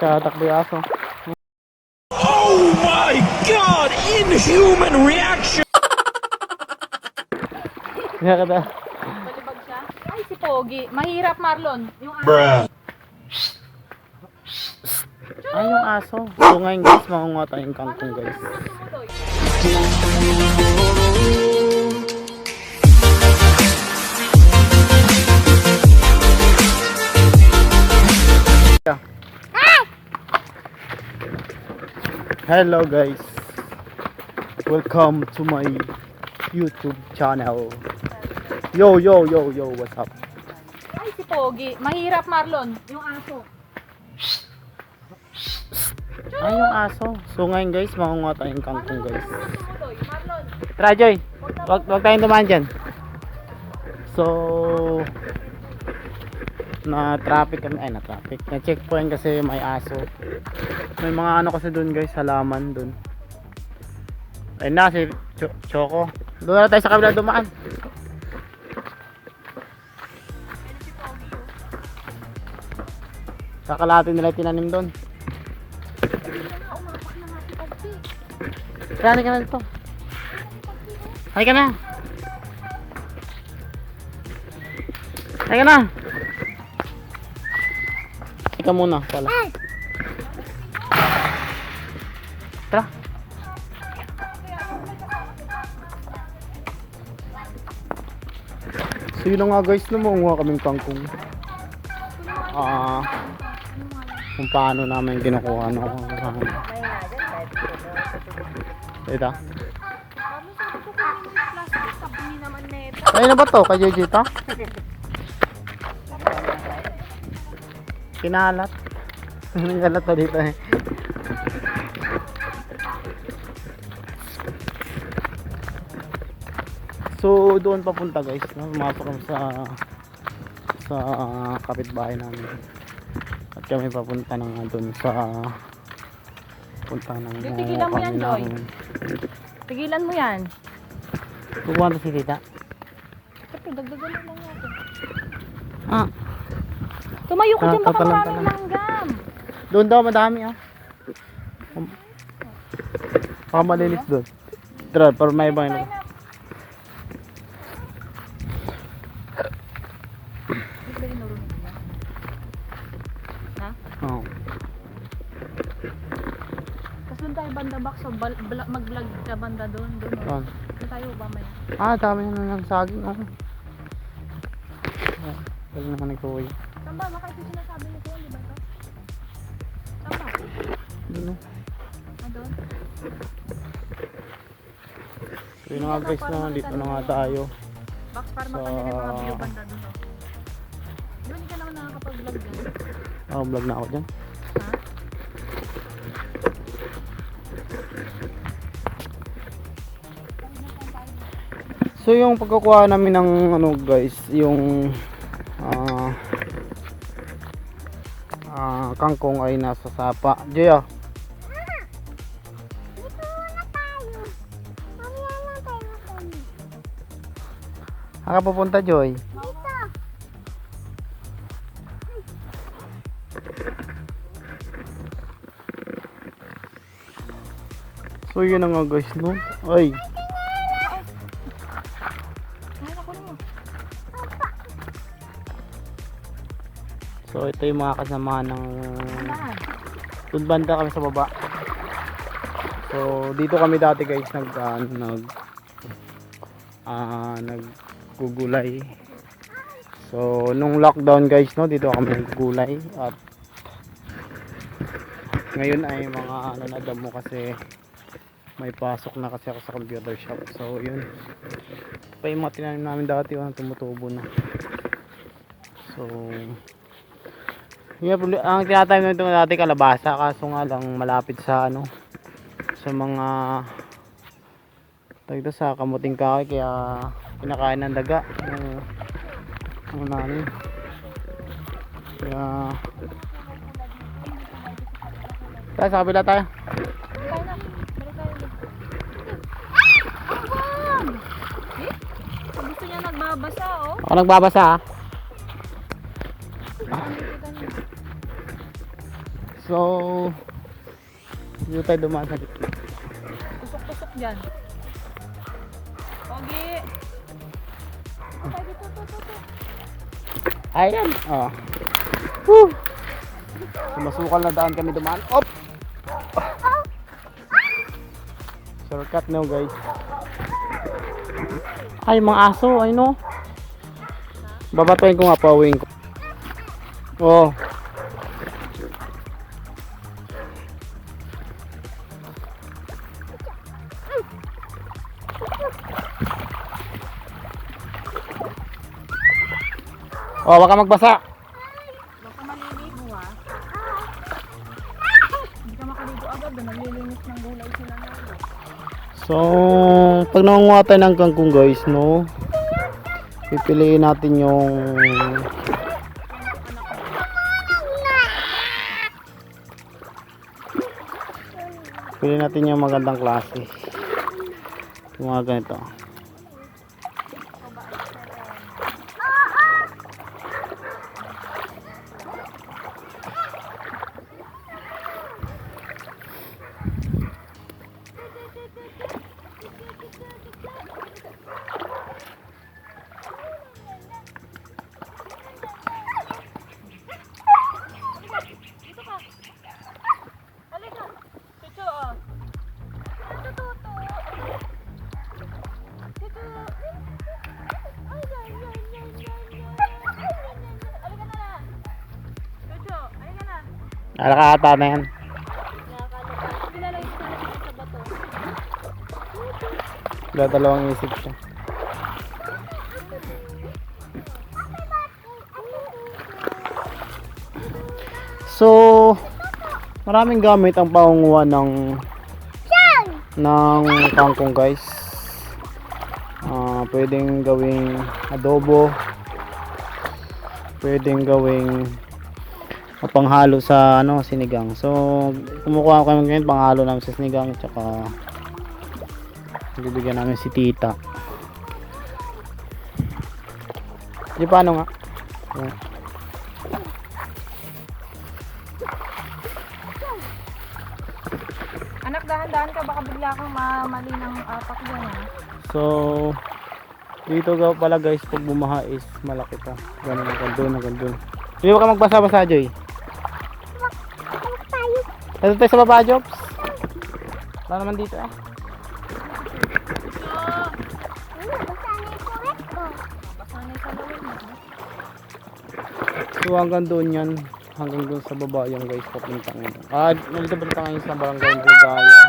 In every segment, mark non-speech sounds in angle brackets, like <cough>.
Tatakbo yung aso. Oh my god! Inhuman reaction! Kaya ka na. Siya. Ay, si Pogi. Mahirap, Marlon. Yung Bruh. Ay, yung aso. So ngayon guys, makunga tayong kangkong guys. Hello guys. Welcome to my YouTube channel. Yo, yo, yo, yo, what's up? Ay, si Pogi. Mahirap, Marlon. Yung aso. Ay, yung aso. So ngayon guys, makunga tayong kangkong guys. Tara Joy, wag, wag tayong dumaan dyan. So, na traffic kami, ay na traffic, na checkpoint kasi may aso. May mga ano kasi dun guys, halaman dun. Ayun na si Cho- Choco. Doon na tayo sa kabila dumaan. Kakalati nila tinanim doon. Kaya ka na dito. Hay ka na. Hay ka na. Ka muna pala. Tara. So yun na nga guys, lumunga kaming kangkong. Ah, kung paano namin kinukuha. Ito. Sabi naman neta. Ay na ba to? Kay JJ <laughs> Kinalat. <laughs> Kinalat to dito eh. So doon papunta guys, no? Pumasok kami sa sa kapitbahay namin. At kami papunta na nga doon sa punta ng Yung tigilan mo yan, Joy. Pigilan mo yan. Kukuha to si tita. Siyempre, dagdagan mo lang natin. Ah, Tumayo ka dyan, baka maraming talang. langgam. Doon daw madami ah. Um, Baka malinis doon. Tara, para may ba niya? Ha? Oo. Tapos doon tayo banda back so bal- bla- mag-vlog ka banda doon. Doon, oh. Doon tayo mamaya. Ah, dami na ng saging. Ah, Pwede naman nagkuhay. Tamba, baka ito sinasabi ni Kuya, di ba ito? Tamba. Na. Ah, doon. So yun nga guys na, dito na nga tayo. Box para Sa- yung mga view banda doon. Oh. Doon ka naman nakakapag-vlog doon. Oh, vlog na ako dyan. Ha? So yung pagkukuha namin ng ano guys, yung kangkong ay nasa sapa. Joya. Saan ka pupunta, Joy? So yun na nga guys, no? Ay, ito yung mga kasama ng? Doon banda kami sa baba. So dito kami dati guys nag ah, nag ah naggugulay. So nung lockdown guys no dito kami naggugulay at ngayon ay mga ano na damo kasi may pasok na kasi ako sa computer shop. So yun. Pa yung mga tinanim namin dati yung tumutubo na. So Proble- ang tinatanim nito dati kalabasa kaso nga lang malapit sa ano sa mga ito, sa kamuting kahoy kaya kinakain ng daga yung ano namin kaya tayo sa kabila tayo. Eh? Gusto niya nagbabasa, oh. ako nagbabasa ah. So, dito tayo dumaan sa gitna. Tusok-tusok dyan. Pogi! Dito, to, to, to. Ayan. Oh. Woo! So, masukal na daan kami dumaan. Op! Shortcut no guys. Ay, mga aso. Ay no. Babatuin ko nga pauwiin ko. Oh. Oh, baka magbasa. Baka maliligo ha. Hindi ka makaligo agad. doon. Naglilinis ng gulay sila na. So, pag nangunguha tayo ng kangkong guys, no? Pipiliin natin yung Piliin natin yung magandang klase. Yung mga ganito. Na. Alakata na yan. Bato. Dadalawang isip siya. So, maraming gamit ang pangunguha ng ng kangkong guys. Ah, pwedeng gawing adobo. Pwedeng gawing panghalo sa ano sinigang. So, kumukuha kami ngayon panghalo namin sa sinigang tsaka bibigyan namin si tita. Di paano nga? Ayan. Anak, dahan-dahan ka. Baka bigla kang mamali ng apak dyan ha. So, dito pala guys, pag bumaha is malaki pa. Ganun hanggang doon, hanggang doon. Hindi ba ka magbasa-basa, Joy? Dito tayo sa baba, Jobs. Wala naman dito eh. Sa. So hanggang doon yan. Hanggang doon sa baba yan guys, papuntang. Ah, nandito pa tayo ngayon sa barangay Maligaya.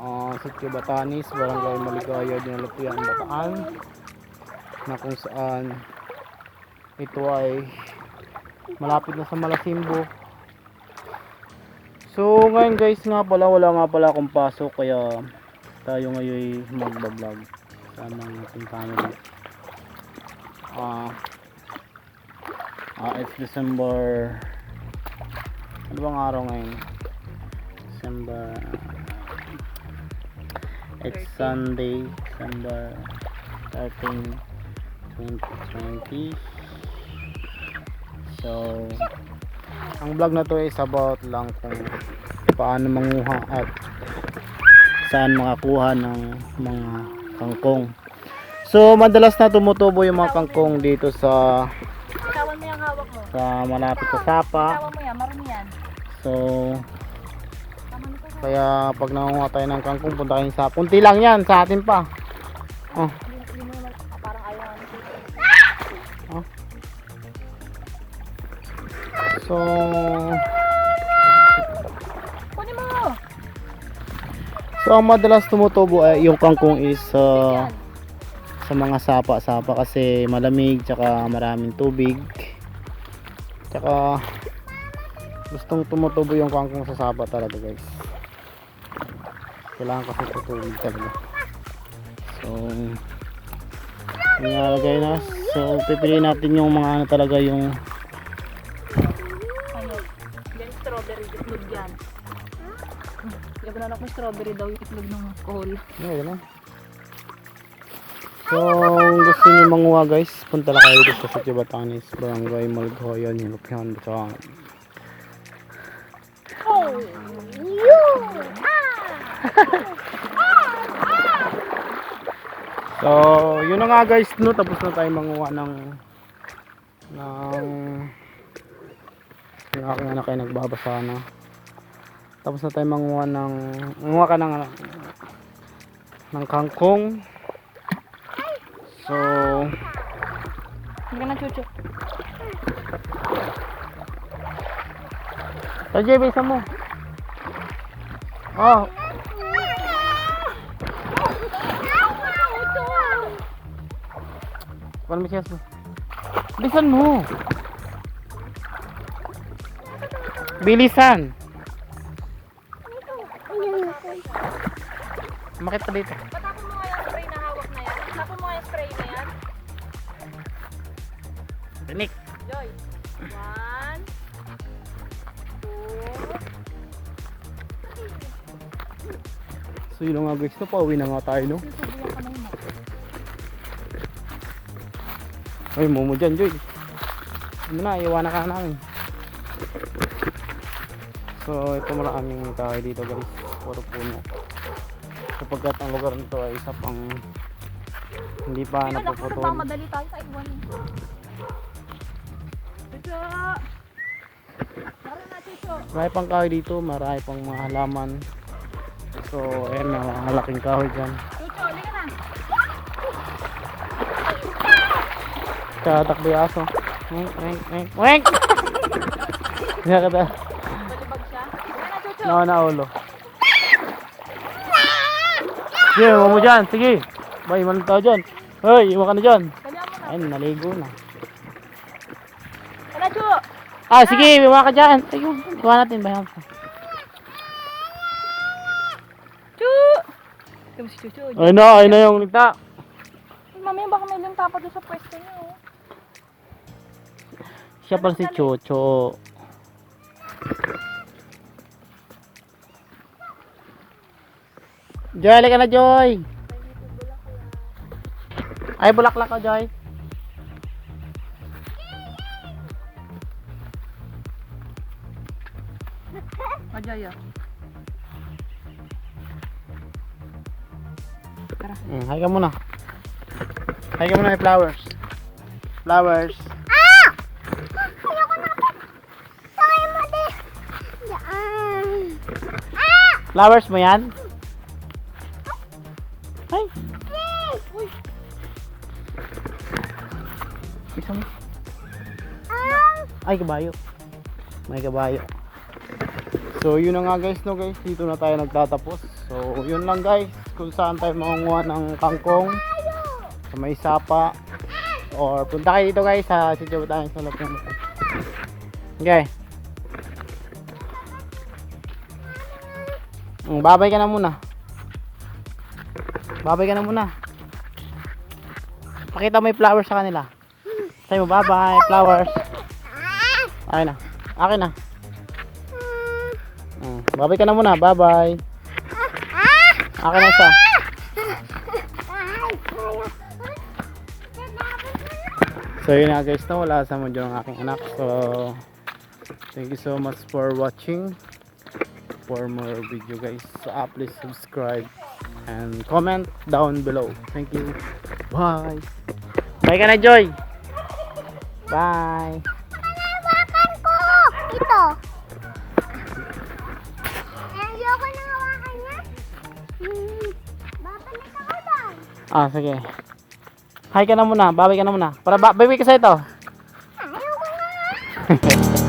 Ah, Sitio Batanis, barangay Maligaya, Dinalupian, Bataan. Na kung saan ito ay malapit na sa Malasimbo. So ngayon guys nga pala, wala nga pala akong pasok kaya tayo ngayon magbablog sa mga ating family. Ah, Ah, it's December Ano bang araw ngayon? December It's Sunday December 13 2020 So Ang vlog na to is about lang kung paano manguha at saan makakuha ng mga kangkong. So madalas na tumutubo yung mga kangkong dito sa sa malapit sa sapa. So, kaya pag nangunguha tayo ng kangkong, punta kayo sa... Kunti lang yan, sa atin pa. Oh, so, Kunin mo! so ang madalas tumutubo ay yung kangkong is uh, sa mga sapa-sapa kasi malamig tsaka maraming tubig. Tsaka gustong tumutubo yung kangkong sa sapa talaga guys. Kailangan kasi tutubig talaga. So, Nilalagay na. So, pipiliin natin yung mga ano talaga yung Yung anak mo strawberry daw yung itlog ng call. Ayun na. So, kung gusto niyo manguha guys, punta lang kayo dito sa Sitio Batanes, Barangay Malgoyan, Hinupihan, Bataan. So, yun na nga guys, no, tapos na tayo manguha ng ng yung aking anak ay nagbabasa na. Tapos na tayo manguha ng manguha ka ng ng kangkong. So, Hindi ka na chuchu. sa JB, isa mo. Oh, paano mo siya mo? Bilisan mo. Bilisan. Makit pa dito. Patapon mo nga yung spray na hawak na yan. Tapon mo nga yung spray na yan. Tinik. Joy. One. Two. So yun nga guys, no, pauwi na nga tayo, no? Ay, momo dyan, Joy. Ano na, iwanan ka na namin. So, ito maraming tayo dito guys. Puro puno. Sapagkat ang lugar nito ay isa pang hindi pa Hindi na napuputol. madali tayo sa iwan. Chuchu. Marami pang kahoy dito, marami pang mga halaman. So, ayan na, malaking kahoy dyan. Tatakbo yung aso. Weng, weng, weng, weng! Balibag siya. Halika na, Chuchu. No, na ulo. Sige, huwag mo dyan. Sige. Bay, iwan tayo dyan. Hoy, iwan ka na dyan. Ayun, naligo na. Hala, Chu. Ah, sige, iwan ka dyan. Sige, iwan natin. Bayan ko. Chu. Mo si Chuchu. Ayun na, ayun na yung ligta. Mamaya baka may lang tapa doon sa pwesto niyo. oh. Siya pala si Chocho. Joy, halika na, Joy. Ay, bulaklak ka, Joy. Majaya. Mm, hay ka muna. Hay ka muna may flowers. Flowers. Flowers mo yan? Ay, kabayo. May kabayo. So, yun na nga guys, no guys. Dito na tayo nagtatapos. So, yun lang guys. Kung saan tayo makunguha ng kangkong. Sa may sapa. Or punta kayo dito guys sa Sitio Batayan sa ng Okay. Mm, babay ka na muna. Babay ka na muna. Pakita mo yung flowers sa kanila. Sabi mo, bye-bye, flowers. Akin na. Akin na. Mm, babay ka na muna, bye-bye. Akin na isa. So yun na guys, no, wala sa module ng aking anak. So, thank you so much for watching. For more video guys, so, uh, please subscribe and comment down below. Thank you. Bye. Bye ka na, Joy. Bye. Ito. Ayoko na hawakan niya. Hmm. Babalik ako doon. Ah, sige. Hi ka na muna, babay ka na muna. Para ba babay ka sa ito. Ayoko na. <laughs>